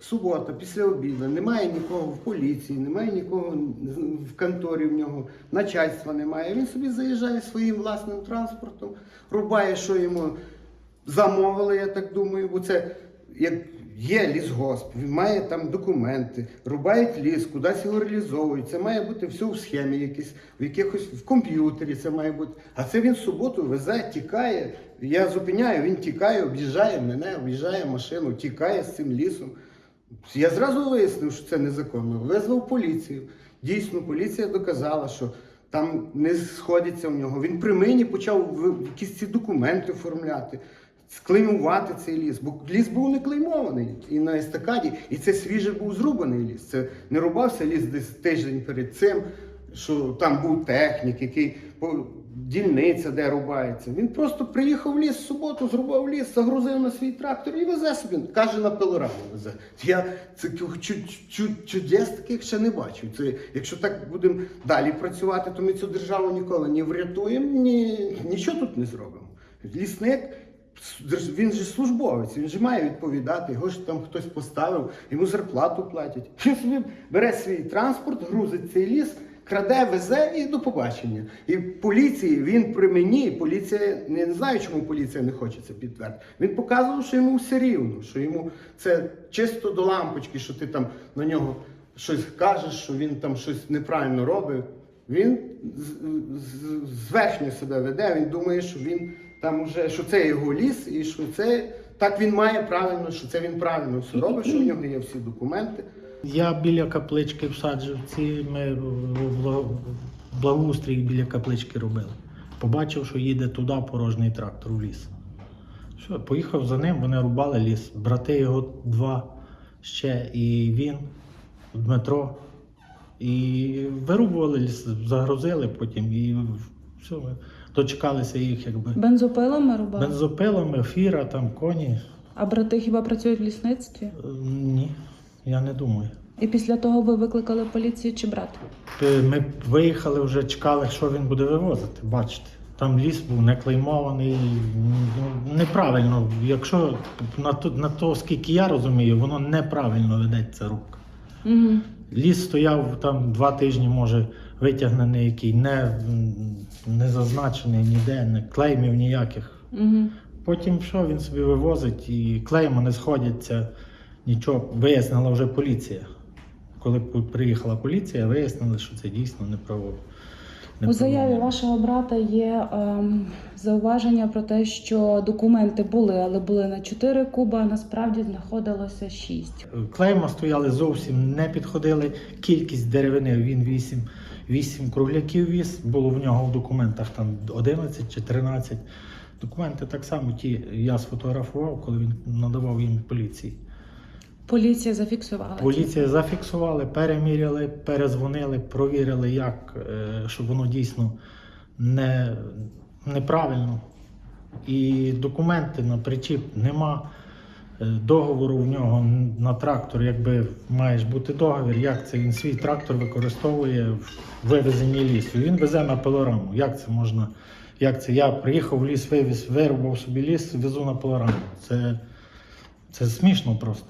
Субота, після обіду, немає нікого в поліції, немає нікого в конторі в нього, начальства немає. Він собі заїжджає своїм власним транспортом, рубає, що йому замовили, я так думаю, бо це як є лісгосп, він має там документи, рубають ліс, кудись його реалізовують. Це має бути все в схемі, якісь, в якихось в комп'ютері це має бути. А це він в суботу везе, тікає. Я зупиняю, він тікає, об'їжджає мене, об'їжджає машину, тікає з цим лісом. Я зразу вияснив, що це незаконно. Визвав поліцію. Дійсно, поліція доказала, що там не сходиться в нього. Він при мені почав якісь ці документи оформляти, склеймувати цей ліс. Бо ліс був не клеймований і на естакаді, і це свіже був зрубаний ліс. Це не рубався ліс десь тиждень перед цим, що там був технік, який по- дільниця, де рубається. Він просто приїхав в ліс в суботу, зрубав ліс, загрузив на свій трактор і везе собі. Каже, на пилораму везе. Я чу- чудес таких ще не бачив. Це, якщо так будемо далі працювати, то ми цю державу ніколи не врятуємо, ні, нічого тут не зробимо. Лісник. Він же службовець, він же має відповідати, його ж там хтось поставив, йому зарплату платять. Він собі бере свій транспорт, грузить цей ліс, краде, везе і до побачення. І поліції він при мені, поліція не знаю, чому поліція не хоче це підтвердити. Він показував, що йому все рівно, що йому це чисто до лампочки, що ти там на нього щось кажеш, що він там щось неправильно робить. Він з- зверхньо себе веде, він думає, що він там уже, що це його ліс, і що це так він має правильно, що це він правильно все робить, що в нього є всі документи. Я біля каплички в Саджівці, ми благоустрій біля каплички робили. Побачив, що їде туди порожній трактор в ліс. Все, поїхав за ним, вони рубали ліс. Брати його два ще, і він, Дмитро. І вирубували ліс, загрузили потім і все, дочекалися їх якби. Бензопилами рубали? Бензопилами, фіра, там коні. А брати хіба працюють в лісництві? Е, Ні, я не думаю. І після того ви викликали поліцію чи брат? Е, Ми виїхали вже чекали, що він буде вивозити. Бачите, там ліс був не клеймований, ну, неправильно. Якщо на то, на то, скільки я розумію, воно неправильно ведеться рубка. Угу. Ліс стояв там два тижні, може, витягнений, який не, не зазначений ніде, не клеймів ніяких. Угу. Потім що він собі вивозить і клейми не сходяться, нічого. Вияснила вже поліція. Коли приїхала поліція, вияснили, що це дійсно неправо. У заяві вашого брата є ем, зауваження про те, що документи були, але були на 4 куба, а насправді знаходилося 6. Клейма стояли зовсім не підходили. Кількість деревини він 8, 8 кругляків віз. Було в нього в документах там 11 чи 13. Документи так само ті я сфотографував, коли він надавав їм поліції. Поліція зафіксувала. Поліція зафіксували, переміряли, перезвонили, провірили, як, е, щоб воно дійсно не, неправильно. І документи на причіп нема. Е, Договору в нього на трактор, якби маєш бути договір, як це він свій трактор використовує в вивезенні лісу. Він везе на пилораму. Як це можна? Як це? Я приїхав в ліс, вивіз, вирубав собі ліс, везу на пилораму. Це, це смішно просто.